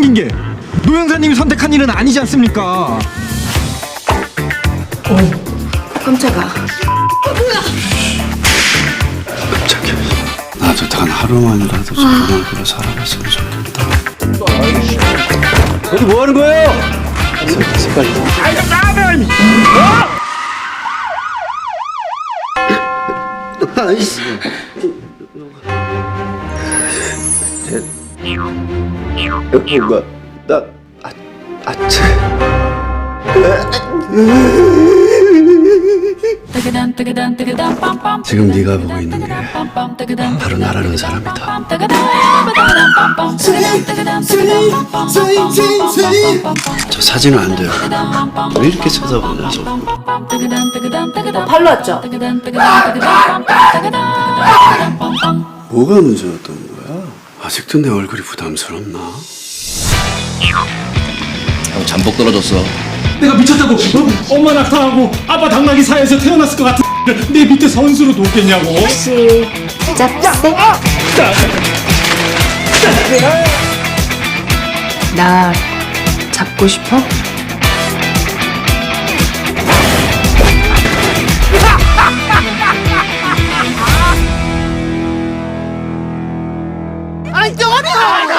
게노 형사님이 선택한 일은 아니지 않습니까? 깜짝아. 깜짝이야. 나도 단 하루만이라도 정말 살아봤으면 좋겠다. 여기 뭐 하는 거예요? 색깔. 아이씨. 제 뭔가 나 아, 아차. 지금 네가 보고 있는 게 바로 나라는 사람이다. 저 사진은 안 돼요. 왜 이렇게 쳐다보냐 저. 발로 왔죠? 뭐가 문제였던 거야? 아직도 내 얼굴이 부담스럽나? 형 잠복 떨어졌어. 내가 미쳤다고 어? 엄마 낙타하고 아빠 당나귀 사이에서 태어났을 것 같은 내 밑에 선수로 놓겠냐고 혹시 짭새? 나 잡고 싶어? 아이, 너네!